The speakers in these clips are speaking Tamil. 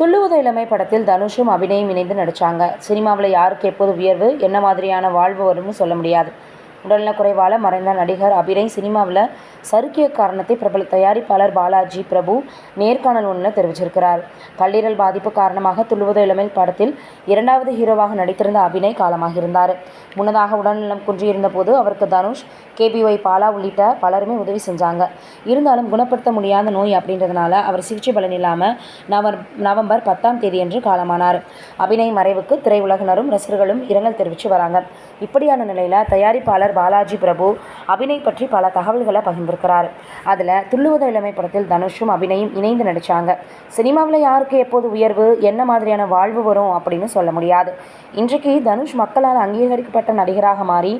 துள்ளுவது இளமை படத்தில் தனுஷும் அபிநயும் இணைந்து நடிச்சாங்க. சினிமாவில் யாருக்கு எப்போது உயர்வு என்ன மாதிரியான வாழ்வு வரும்னு சொல்ல முடியாது. உடல்நலக் குறைவால் மறைந்த நடிகர் அபிரை சினிமாவில் சறுக்கிய காரணத்தை பிரபல தயாரிப்பாளர் பாலாஜி பிரபு நேர்காணல் ஒன்றில் தெரிவிச்சிருக்கிறார். கல்லீரல் பாதிப்பு காரணமாக துள்ளுவத இளமை படத்தில் இரண்டாவது ஹீரோவாக நடித்திருந்த அபிநய் காலமாகியிருந்தார். முன்னதாக உடல்நலம் குன்றியிருந்த போது அவருக்கு தனுஷ் கேபிஒய் பாலா உள்ளிட்ட பலருமே உதவி செஞ்சாங்க. இருந்தாலும் குணப்படுத்த முடியாத நோய் அப்படின்றதுனால அவர் சிகிச்சை பலன் இல்லாமல் நவர் நவம்பர் பத்தாம் தேதியன்று காலமானார். அபிநய் மறைவுக்கு திரையுலகினரும் ரசிகர்களும் இரங்கல் தெரிவித்து வராங்க. இப்படியான நிலையில் தயாரிப்பாளர் பாலாஜி பிரபு அபிநய் பற்றி பல தகவல்களை பகிர்ந்திருக்கிறார். அதில் துள்ளுவத இளமை படத்தில் தனுஷும் அபிநயும் இணைந்து நடித்தாங்க சினிமாவில் யாருக்கு எப்போது உயர்வு என்ன மாதிரியான வாழ்வு வரும் அப்படின்னு சொல்ல முடியாது. இன்றைக்கு தனுஷ் மக்களால் அங்கீகரிக்கப்பட்ட நடிகராக மாறி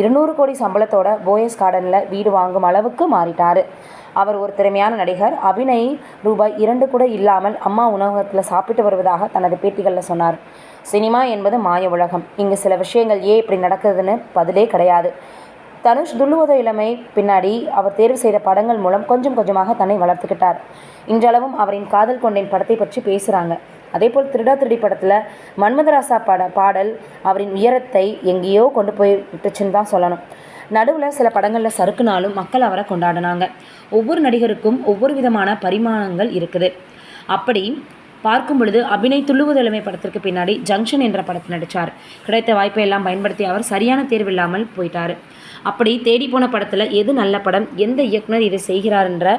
இருநூறு கோடி சம்பளத்தோட போயஸ் கார்டனில் வீடு வாங்கும் அளவுக்கு மாறிட்டார். அவர் ஒரு திறமையான நடிகர். அபிநய் ரூபாய் இரண்டு கூட இல்லாமல் அம்மா உணவகத்தில் சாப்பிட்டு வருவதாக தனது பேட்டிகளில் சொன்னார். சினிமா என்பது மாய உலகம். இங்கு சில விஷயங்கள் ஏன் இப்படி நடக்குதுன்னு பதிலே கிடையாது. தனுஷ் துள்ளுவதோ இளமை பின்னாடி அவர் தேர்வு செய்த படங்கள் மூலம் கொஞ்சம் கொஞ்சமாக தன்னை வளர்த்துக்கிட்டார். இன்றளவும் அவரின் காதல் கொண்டேன் படத்தை பற்றி பேசுகிறாங்க அதேபோல் திருடா திருடி படத்தில் மன்மதராசா பட பாடல் அவரின் உயரத்தை எங்கேயோ கொண்டு போய் விட்டுச்சுன்னு தான் சொல்லணும். நடுவில் சில படங்களில் சறுக்குனாலும் மக்கள் அவரை கொண்டாடினாங்க. ஒவ்வொரு நடிகருக்கும் ஒவ்வொரு விதமான பரிமாணங்கள் இருக்குது. அப்படி பார்க்கும் பொழுது அபிநய் துள்ளுவதெழுமை படத்திற்கு பின்னாடி ஜங்ஷன் என்ற படத்தில் நடித்தார் கிடைத்த வாய்ப்பை எல்லாம் பயன்படுத்தி அவர் சரியான தேர்வு இல்லாமல் போயிட்டார். அப்படி தேடி போன படத்தில் எது நல்ல படம் எந்த இயக்குனர் இதை செய்கிறார்ன்ற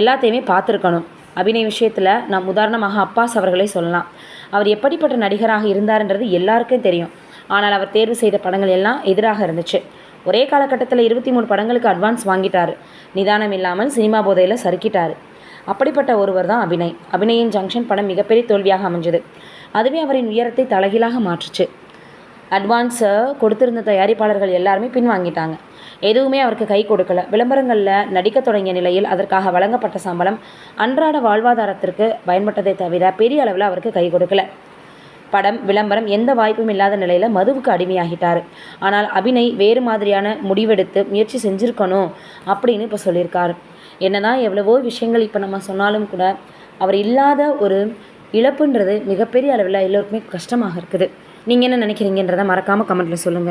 எல்லாத்தையுமே பார்த்துருக்கணும். அபிநய விஷயத்தில் நாம் உதாரணமாக அப்பாஸ் அவர்களை சொல்லலாம். அவர் எப்படிப்பட்ட நடிகராக இருந்தார்ன்றது எல்லாருக்கும் தெரியும். ஆனால் அவர் தேர்வு செய்த படங்கள் எல்லாம் எதிராக இருந்துச்சு. ஒரே காலகட்டத்தில் இருபத்தி மூணு படங்களுக்கு அட்வான்ஸ் வாங்கிட்டார். நிதானம் இல்லாமல் சினிமா போதையில் சறுக்கிட்டார். அப்படிப்பட்ட ஒருவர் தான் அபிநய். அபிநயின் ஜங்ஷன் படம் மிகப்பெரிய தோல்வியாக அமைஞ்சது. அதுவே அவரின் உயரத்தை தலைகீழாக மாற்றுச்சு. அட்வான்ஸை கொடுத்திருந்த தயாரிப்பாளர்கள் எல்லாருமே பின்வாங்கிட்டாங்க. எதுவுமே அவருக்கு கை கொடுக்கல. விளம்பரங்களில் நடிக்க தொடங்கிய நிலையில் அதற்காக வழங்கப்பட்ட சம்பளம் அன்றாட வாழ்வாதாரத்திற்கு பயன்பட்டதை தவிர பெரிய அளவில் அவருக்கு கை கொடுக்கல. படம் விளம்பரம் எந்த வாய்ப்பும் இல்லாத நிலையில் மதுவுக்கு அடிமையாகிட்டார். ஆனால் அபிநய் வேறு மாதிரியான முடிவெடுத்து முயற்சி செஞ்சுருக்கணும் அப்படின்னு இப்போ சொல்லியிருக்காரு. என்னதான் எவ்வளவோ விஷயங்கள் இப்போ நம்ம சொன்னாலும் கூட அவர் இல்லாத ஒரு இழப்புன்றது மிகப்பெரிய அளவில் எல்லோருக்குமே கஷ்டமாக இருக்குது. நீங்கள் என்ன நினைக்கிறீங்கன்றதை மறக்காமல் கமெண்ட்டில் சொல்லுங்கள்